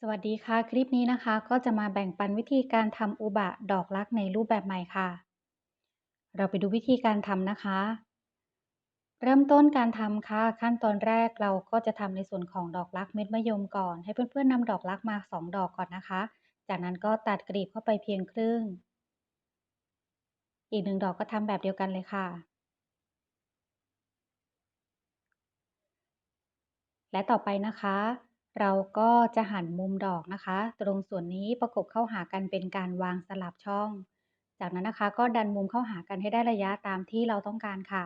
สวัสดีค่ะ คลิปนี้นะคะ ก็จะมาแบ่งปันวิธีการทำอุบะดอกรักในรูปแบบใหม่ค่ะ เราไปดูวิธีการทำนะคะ เริ่มต้นการทำค่ะ ขั้นตอนแรกเราก็จะทำในส่วนของดอกรักเม็ดมะยมก่อน ให้เพื่อนๆนำดอกรักมาสองดอกก่อนนะคะ จากนั้นก็ตัดกลีบเข้าไปเพียงครึ่ง อีกหนึ่งดอกก็ทำแบบเดียวกันเลยค่ะ และต่อไปนะคะ เราก็จะหั่นมุมดอกนะคะ ตรงส่วนนี้ประกบเข้าหากันเป็นการวางสลับช่อง จากนั้นนะคะก็ดันมุมเข้าหากันให้ได้ระยะตามที่เราต้องการค่ะ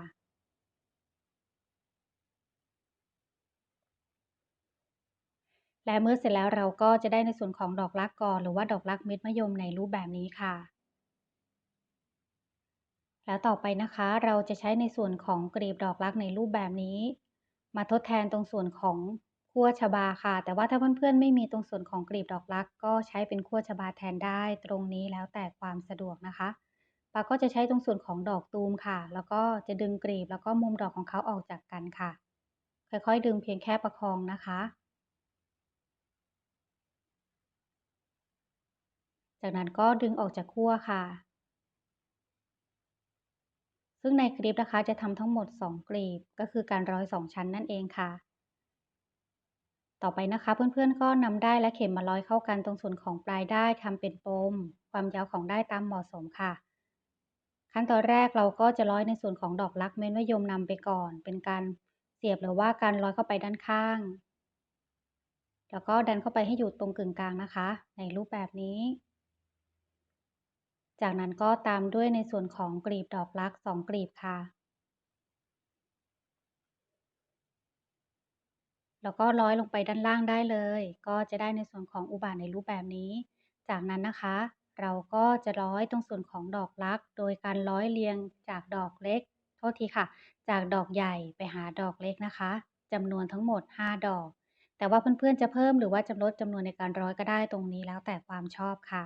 และเมื่อเสร็จแล้วเราก็จะได้ในส่วนของดอกรักกอหรือว่าดอกรักเม็ดมะยมในรูปแบบนี้ค่ะแล้วต่อไปนะคะเราจะใช้ในส่วนของกลีบดอกรักในรูปแบบนี้ มาทดแทนตรงส่วนของ ขั้วชบาค่ะ แต่ว่าถ้าเพื่อนๆ ไม่มีตรงส่วนของกลีบดอกรัก ก็ใช้เป็นขั้วชบาแทนได้ ตรงนี้แล้วแต่ความสะดวกนะคะปาก็จะใช้ตรงส่วนของดอกตูมค่ะ แล้วก็จะดึงกลีบแล้วก็มุมดอกของเขาออกจากกันค่ะ ค่อยๆ ดึงเพียงแค่ประคองนะคะ จากนั้นก็ดึงออกจากขั้วค่ะ ซึ่งในคลิปนะคะจะทำทั้งหมด 2 กลีบ ก็คือการร้อย 2 ชั้นนั่นเองค่ะ ต่อไปนะคะ เพื่อนๆก็นำได้และเข็มมาร้อยเข้ากันตรงส่วนของปลายได้ทำเป็นปม ความยาวของได้ตามเหมาะสมค่ะ ขั้นตอนแรกเราก็จะร้อยในส่วนของดอกรักเม้นมะยมนำไปก่อน เป็นการเสียบหรือว่าการร้อยเข้าไปด้านข้าง แล้วก็ดันเข้าไปให้อยู่ตรงกึ่งกลางนะคะ ในรูปแบบนี้ จากนั้นก็ตามด้วยในส่วนของกลีบดอกรักสองกลีบค่ะ แล้วก็ร้อยลงไปด้านล่างได้เลย ก็จะได้ในส่วนของอุบาทในรูปแบบนี้ จากนั้นนะคะ เราก็จะร้อยตรงส่วนของดอกรัก โดยการร้อยเรียงจากดอกเล็ก โทษทีค่ะ จากดอกใหญ่ไปหาดอกเล็กนะคะจำนวนทั้งหมด 5 ดอก แต่ว่าเพื่อนๆจะเพิ่มหรือว่าจะลดจำนวนในการร้อยก็ได้ตรงนี้แล้วแต่ความชอบค่ะ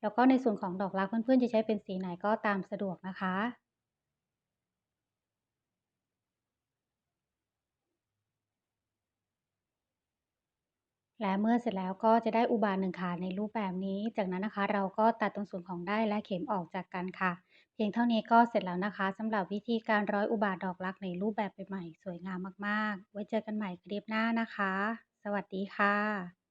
แล้วก็ในส่วนของดอกรักเพื่อนๆจะใช้เป็นสีไหนก็ตามสะดวกนะคะ และเมื่อเสร็จแล้วก็จะได้อุบาทหนึ่งขาในรูปแบบนี้ จากนั้นนะคะ เราก็ตัดตรงส่วนของได้และเข็มออกจากกันค่ะ เพียงเท่านี้ก็เสร็จแล้วนะคะสำหรับวิธีการร้อยอุบาทดอกรักในรูปแบบใหม่ๆสวยงามมากๆ ไว้เจอกันใหม่คลิปหน้านะคะ สวัสดีค่ะ